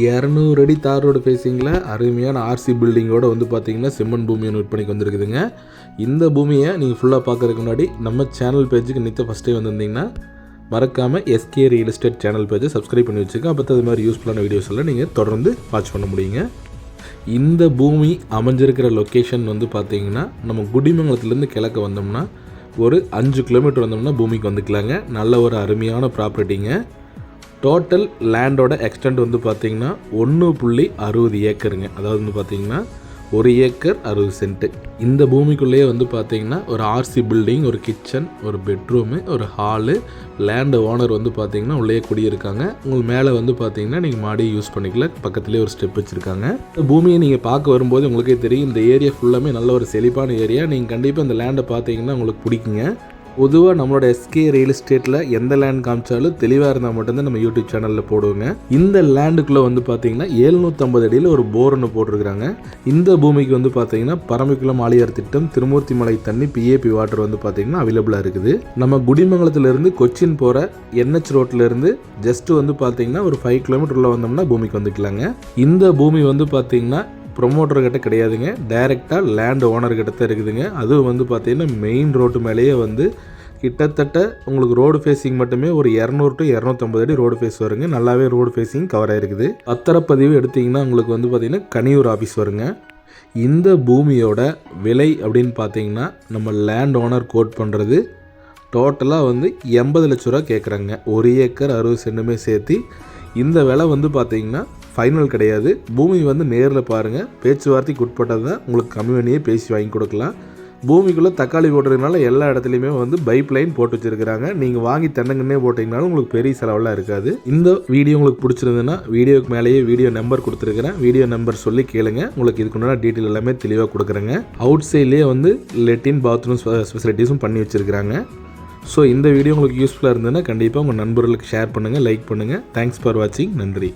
இரநூறு அடி தார் ரோடு ஃபேஸிங்கில் அருமையான ஆர்சி பில்டிங்கோடு வந்து பார்த்தீங்கன்னா செம்மன் பூமி ஒன்று விற்பனைக்கு வந்திருக்குதுங்க. இந்த பூமியை நீங்கள் ஃபுல்லாக பார்க்கறதுக்கு முன்னாடி நம்ம சேனல் பேஜுக்கு நித்த ஃபஸ்ட்டே வந்திருந்தீங்கன்னா மறக்காமல் எஸ்கே ரியல் எஸ்டேட் சேனல் பேஜை சப்ஸ்கிரைப் பண்ணி வச்சுக்க அப்போ அது மாதிரி யூஸ்ஃபுல்லான வீடியோஸ் எல்லாம் நீங்கள் தொடர்ந்து வாட்ச் பண்ண முடியுங்க. இந்த பூமி அமைஞ்சிருக்கிற லொக்கேஷன் வந்து பார்த்தீங்கன்னா நம்ம குடிமங்கலத்துலேருந்து கிழக்க வந்தோம்னா ஒரு அஞ்சு கிலோமீட்டர் வந்தோம்னா பூமிக்கு வந்துக்கலாங்க. நல்ல ஒரு அருமையான ப்ராப்பர்ட்டிங்க டோட்டல் லேண்டோட எக்ஸ்டெண்ட் வந்து பார்த்தீங்கன்னா ஒன்று புள்ளி அறுபது ஏக்கருங்க. அதாவது வந்து பார்த்தீங்கன்னா ஒரு ஏக்கர் அறுபது சென்ட்டு இந்த பூமிக்குள்ளேயே வந்து பார்த்தீங்கன்னா ஒரு ஆர்சி பில்டிங் ஒரு கிச்சன் ஒரு பெட்ரூமு ஒரு ஹாலு லேண்டு ஓனர் வந்து பார்த்தீங்கன்னா உள்ளே குடியிருக்காங்க. உங்களுக்கு மேலே வந்து பார்த்தீங்கன்னா நீங்கள் மாடி யூஸ் பண்ணிக்கல பக்கத்துலேயே ஒரு ஸ்டெப் வச்சுருக்காங்க. இந்த பூமியை நீங்கள் பார்க்க வரும்போது உங்களுக்கே தெரியும் இந்த ஏரியா ஃபுல்லாமே நல்ல ஒரு செழிப்பான ஏரியா நீங்கள் கண்டிப்பாக இந்த லேண்டை பார்த்தீங்கன்னா உங்களுக்கு பிடிக்குங்க. பொதுவாக நம்மளோட எஸ்கே ரியல் எஸ்டேட்டில் எந்த லேண்ட் காமிச்சாலும் தெளிவாக இருந்தால் மட்டும்தான் நம்ம யூடியூப் சேனலில் போடுவோங்க. இந்த லேண்டுக்குள்ளே வந்து பார்த்தீங்கன்னா எழுநூற்றம்பது அடியில் ஒரு போர் ஒன்று போட்டிருக்கிறாங்க. இந்த பூமிக்கு வந்து பார்த்தீங்கன்னா பரமக்குளம் ஆலியார் திட்டம் திருமூர்த்தி மலை தண்ணி பிஏபி வாட்டர் வந்து பார்த்தீங்கன்னா அவைலபிளாக இருக்குது. நம்ம குடிமங்கலத்திலிருந்து கொச்சின் போகிற என்ஹெச் ரோட்லேருந்து ஜஸ்ட் வந்து பார்த்தீங்கன்னா ஒரு ஃபைவ் கிலோமீட்டர் உள்ள வந்தோம்னா பூமிக்கு வந்துக்கலாங்க. இந்த பூமி வந்து பார்த்தீங்கன்னா ப்ரொமோட்டர்கிட்ட கிடையாதுங்க. டைரெக்டாக லேண்ட் ஓனர்கிட்ட தான் இருக்குதுங்க. அதுவும் வந்து பார்த்தீங்கன்னா மெயின் ரோட்டு மேலேயே வந்து கிட்டத்தட்ட உங்களுக்கு ரோடு ஃபேஸிங் மட்டுமே ஒரு இரநூறு டு இரநூத்தம்பது அடி ரோடு ஃபேஸ் வருங்க. நல்லாவே ரோடு ஃபேஸிங் கவர் ஆகிருக்குது பத்திரப்பதிவு எடுத்திங்கன்னா உங்களுக்கு வந்து பார்த்திங்கன்னா கனியூர் ஆஃபீஸ் வருங்க. இந்த பூமியோட விலை அப்படின்னு பார்த்தீங்கன்னா நம்ம லேண்ட் ஓனர் கோட் பண்ணுறது டோட்டலாக வந்து எண்பது லட்ச ரூபா கேட்குறாங்க. ஒரு ஏக்கர் அறுபது சென்ட்டுமே சேர்த்து இந்த விலை வந்து பார்த்தீங்கன்னா ஃபைனல் கிடையாது. பூமி வந்து நேரில் பாருங்கள் பேச்சுவார்த்தைக்கு உட்பட்டது தான். உங்களுக்கு கம்மி பண்ணியே பேசி வாங்கி கொடுக்கலாம். பூமிக்குள்ளே தக்காளி போடுறதுனால எல்லா இடத்துலையுமே வந்து பைப் லைன் போட்டு வச்சுருக்கிறாங்க. நீங்கள் வாங்கி தென்னங்கன்னே போட்டிங்கனாலும் உங்களுக்கு பெரிய செலவெல்லாம் இருக்காது. இந்த வீடியோ உங்களுக்கு பிடிச்சிருந்ததுன்னா வீடியோக்கு மேலேயே வீடியோ நம்பர் கொடுத்துருக்குறேன். வீடியோ நம்பர் சொல்லி கேளுங்க. உங்களுக்கு இதுக்குண்டான டீட்டெயில் எல்லாமே தெளிவாக கொடுக்குறேங்க. அவுட் சைட்லேயே வந்து லெட்டின் பாத்ரூம் ஃபெசிலிட்டிஸும் பண்ணி வச்சுருக்கிறாங்க. ஸோ இந்த வீடியோ உங்களுக்கு யூஸ்ஃபுல்லாக இருந்ததுன்னா கண்டிப்பாக உங்கள் நண்பர்களுக்கு ஷேர் பண்ணுங்கள் லைக் பண்ணுங்கள் தேங்க்ஸ் ஃபார் வாட்சிங் நன்றி.